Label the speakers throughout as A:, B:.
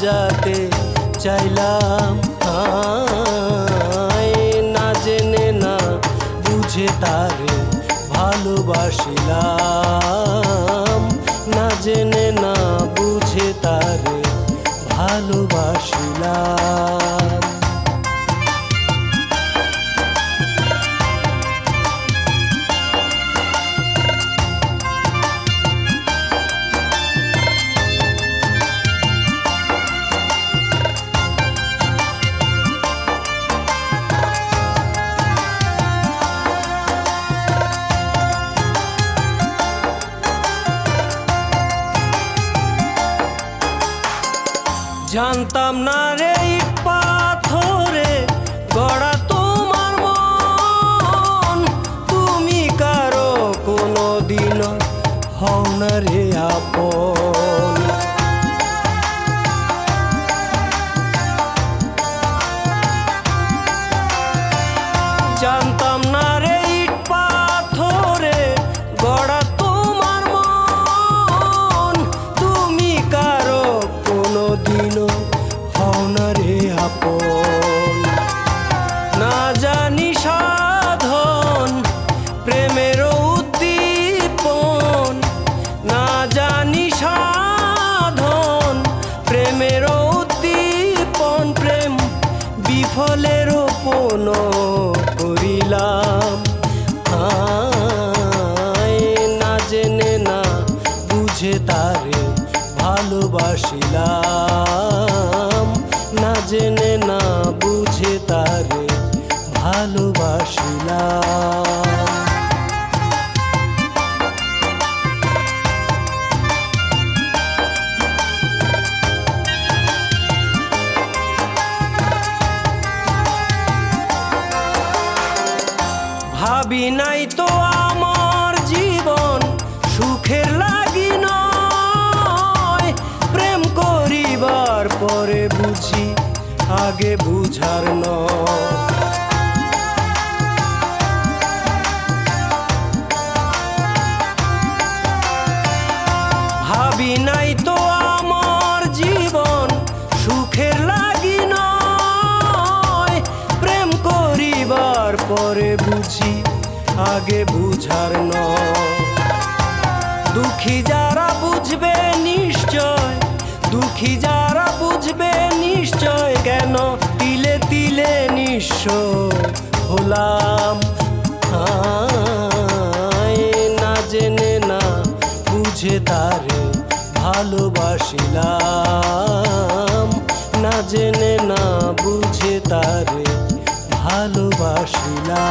A: সাজাতে চাইলাম না জেনে না বুঝে তারে ভালোবাসিলাম। না জেনে না বুঝে তারে ভালোবাসিলাম। জানতাম না রে ইট প্রেমের উদ্দীপন, না জানি সাধন। প্রেমের উদ্দীপন, প্রেম বিফলের ওপন করিলাম। না জেনে না বুঝে তারে ভালোবাসিলাম। পরে বুঝি, আগে বুঝার নয় ভাবি নাই তো আমার জীবন সুখের লাগি নয়। প্রেম করিবার পরে বুঝি, আগে বুঝার নয় দুঃখী যারা বুঝবে নিশ্চয় দুঃখী যারা বুঝবে নিশ্চয় কেন? তিলে তিলে নিঃস্ব হলাম। না জেনে না, বুঝে তারে ভালোবাসিলাম। না জেনে না, বুঝে তারে ভালোবাসিলাম।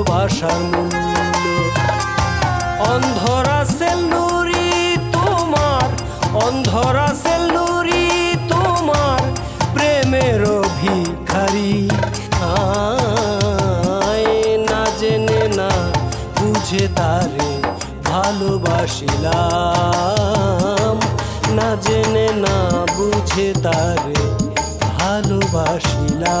A: ভালোবাসার মূল্য। অন্ধরা সেলুরি তোমার, অন্ধরা সেলুরি তোমার, প্রেমের ভিখারি। না জেনে না বুঝে তারে ভালোবাসিলাম। না জেনে না বুঝে তারে ভালোবাসিলাম।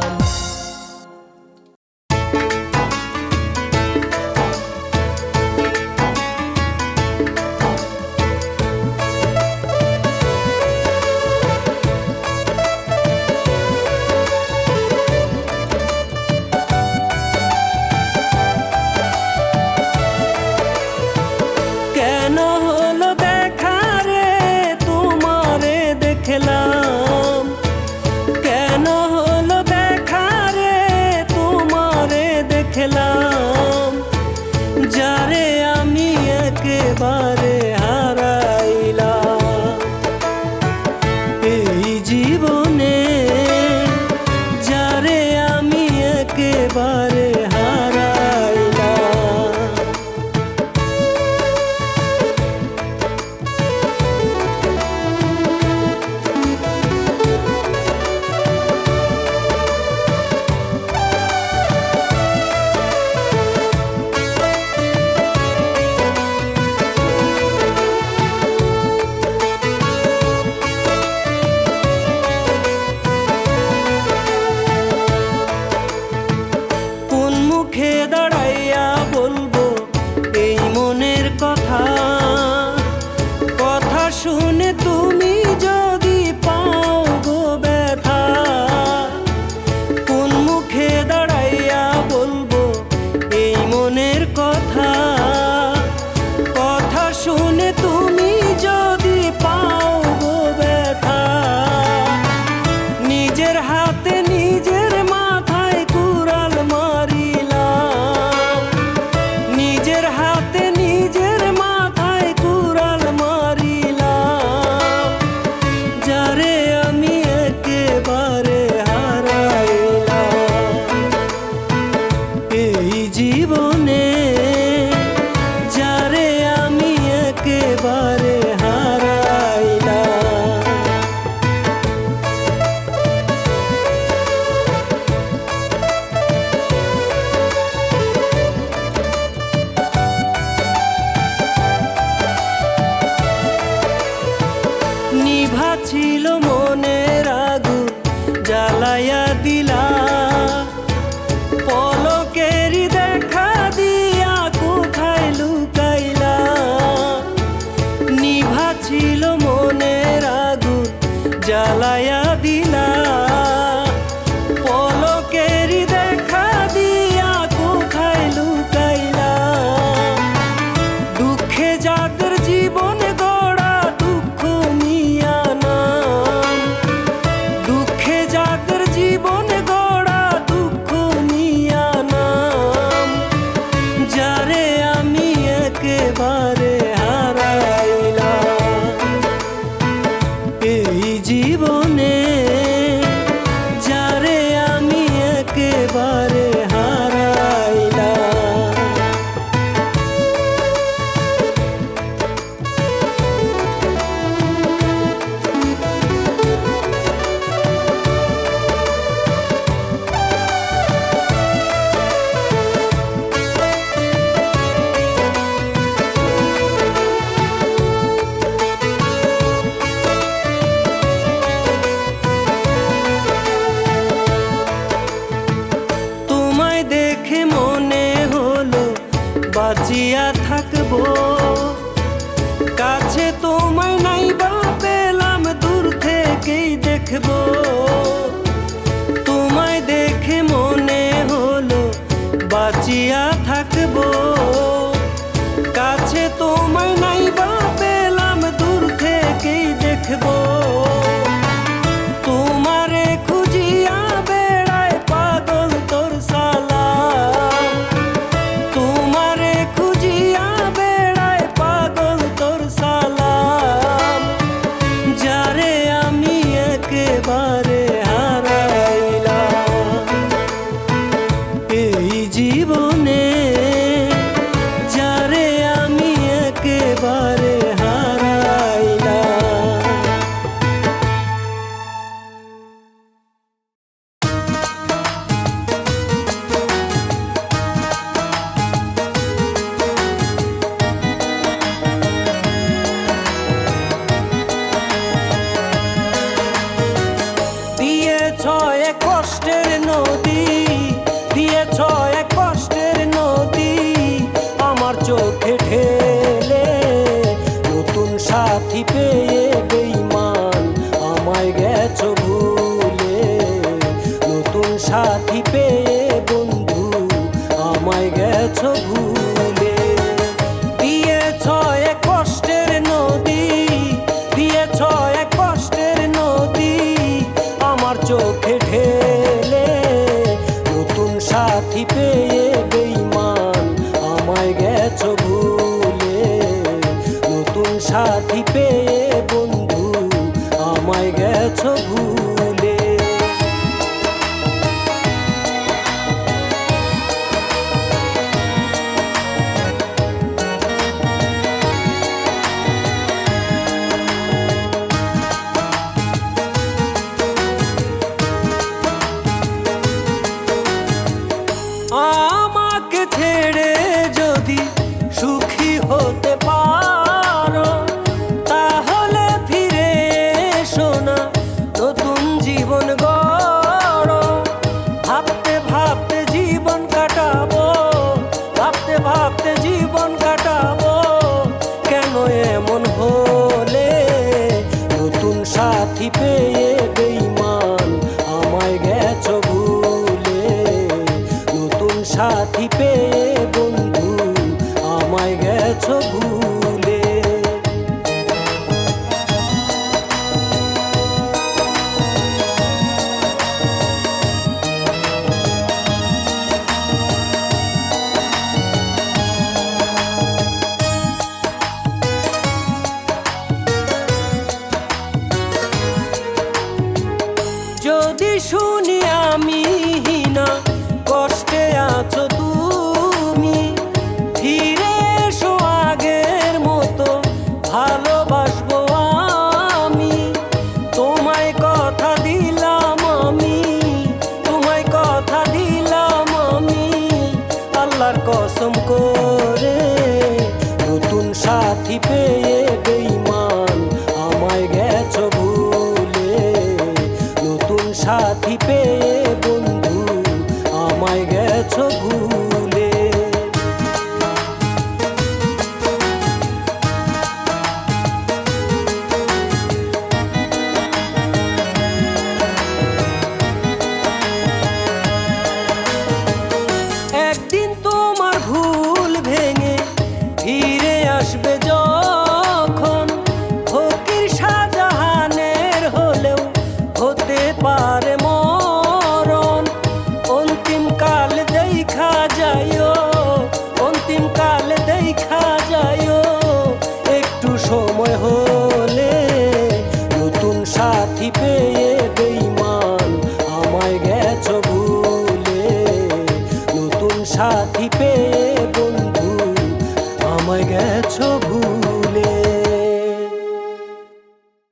A: খেলা বাঁচিয়া থাকব। কাছে তোমায় নাই বা পেলাম দূর থেকেই দেখব। চোখে ঢেলে নতুন সাথী পেয়ে বেইমান আমায় গেছো ভুলে। নতুন সাথী পেয়ে বন্ধু, আমায় গেছো ভুলে। দিয়েছ এক কষ্টের নদী, দিয়েছ এক কষ্টের নদী, আমার চোখে ঢেলে নতুন সাথী পেয়ে জীবন কাটাবো